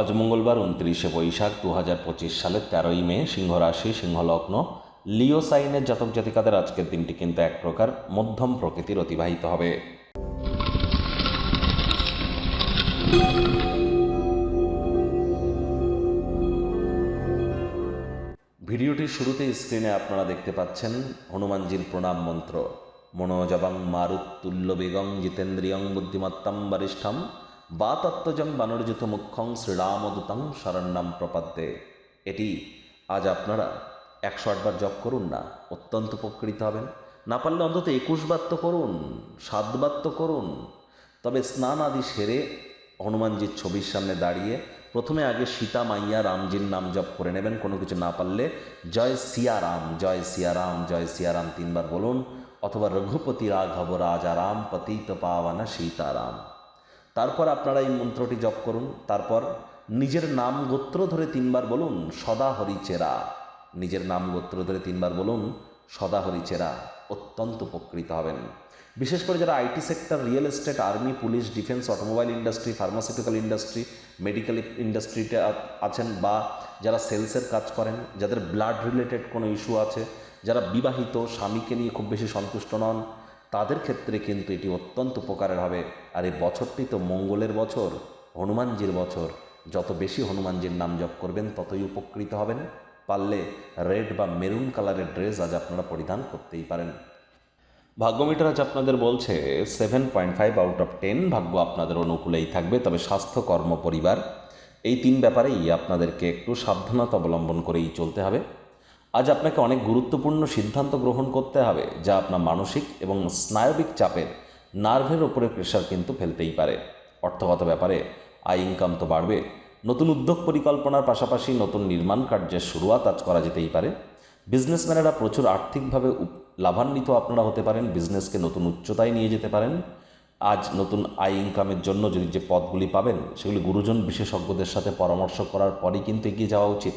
আজ মঙ্গলবার উনত্রিশে বৈশাখ দু হাজার পঁচিশ সালের তেরোই মে সিংহ রাশি সিংহলগ্ন লিও সাইনের জাতক জাতিকাদের আজকের দিনটি কিন্তু এক প্রকার মধ্যম প্রকৃতির অতিবাহিত হবে। ভিডিওটির শুরুতে স্ক্রিনে আপনারা দেখতে পাচ্ছেন হনুমানজির প্রণাম মন্ত্র। মনোজবাং মারুত্তুল্য বেগং জিতেন্দ্রিয়ং বুদ্ধিমত্তাম বরিষ্ঠম বা তত্ত্বজং বানরযুত মুখ্যং শ্রীরামদূতং শরণ্যাম প্রপাদ্যে। এটি আজ আপনারা একশো আটবার জপ করুন না, অত্যন্ত উপকৃত হবেন। না পারলে অন্তত একুশ বার তো করুন, সাতবার তো করুন। তবে স্নান আদি সেরে হনুমানজির ছবির সামনে দাঁড়িয়ে প্রথমে আগে সীতা মাইয়া রামজির নাম জপ করে নেবেন, কোনো কিছু না পারলে জয় সিয়ারাম জয় সিয়ারাম জয় সিয়ারাম তিনবার বলুন, অথবা রঘুপতি রাঘব রাজারাম পতিত পাওয়ানা সীতারাম। তারপর আপনারা এই মন্ত্রটি জপ করুন। তারপর নিজের নাম গোত্র ধরে তিনবার বলুন, সদা হরিচেরা নিজের নাম গোত্র ধরে তিনবার বলুন, সদা হরিচেরা অত্যন্ত উপকৃত হবেন। বিশেষ করে যারা IT sector, real estate, army, police, defence, automobile industry, pharmaceutical industry, medical ইন্ডাস্ট্রিতে আছেন বা যারা সেলসের কাজ করেন, যাদের ব্লাড রিলেটেড কোনো ইস্যু আছে, যারা বিবাহিত, স্বামীকে নিয়ে খুব বেশি সন্তুষ্ট নন তাদের ক্ষেত্রে কিন্তু এটি অত্যন্ত উপকারের হবে। আর এই বছরটি তো মঙ্গলের বছর, হনুমানজির বছর। যত বেশি হনুমানজির নাম জপ করবেন, ততই উপকৃত হবেন। পারলে রেড বা মেরুন কালারের ড্রেস আজ আপনারা পরিধান করতেই পারেন। ভাগ্যমিটার আজ আপনাদের বলছে seven point five out of ten ভাগ্য আপনাদের অনুকূলেই থাকবে। তবে স্বাস্থ্য, কর্ম, পরিবার, এই তিন ব্যাপারেই আপনাদেরকে একটু সাবধানতা অবলম্বন করেই চলতে হবে। আজ আপনাকে অনেক গুরুত্বপূর্ণ সিদ্ধান্ত গ্রহণ করতে হবে, যা আপনার মানসিক এবং স্নায়বিক চাপের নার্ভের ওপরে প্রেশার কিন্তু ফেলতেই পারে। অর্থগত ব্যাপারে আয় ইনকাম তো বাড়বে। নতুন উদ্যোগ পরিকল্পনার পাশাপাশি নতুন নির্মাণ কার্যের শুরুয়াত আজ করা যেতেই পারে। বিজনেসম্যানেরা প্রচুর আর্থিকভাবে লাভান্বিত আপনারা হতে পারেন বিজনেসকে নতুন উচ্চতায় নিয়ে যেতে পারেন। আজ নতুন আয় ইনকামের জন্য যদি যে পদগুলি পাবেন, সেগুলি গুরুজন বিশেষজ্ঞদের সাথে পরামর্শ করার পরই কিন্তু এগিয়ে যাওয়া উচিত।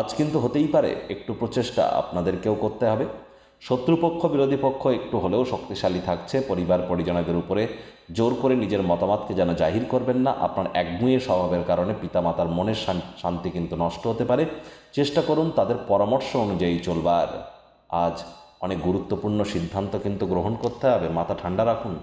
আজ কিন্তু হতেই পারে একটু প্রচেষ্টা আপনাদেরকেও করতে হবে। শত্রুপক্ষ, বিরোধী পক্ষ একটু হলেও শক্তিশালী থাকছে, পরিবার পরিজনদের উপরে জোর করে নিজের মতামতকে যেন জাহির করবেন না। আপনার একগুঁয়ে স্বভাবের কারণে পিতামাতার মনের শান্তি কিন্তু নষ্ট হতে পারে। চেষ্টা করুন তাদের পরামর্শ অনুযায়ী চলবার। আজ অনেক গুরুত্বপূর্ণ সিদ্ধান্ত কিন্তু গ্রহণ করতে হবে। মাথা ঠান্ডা রাখুন।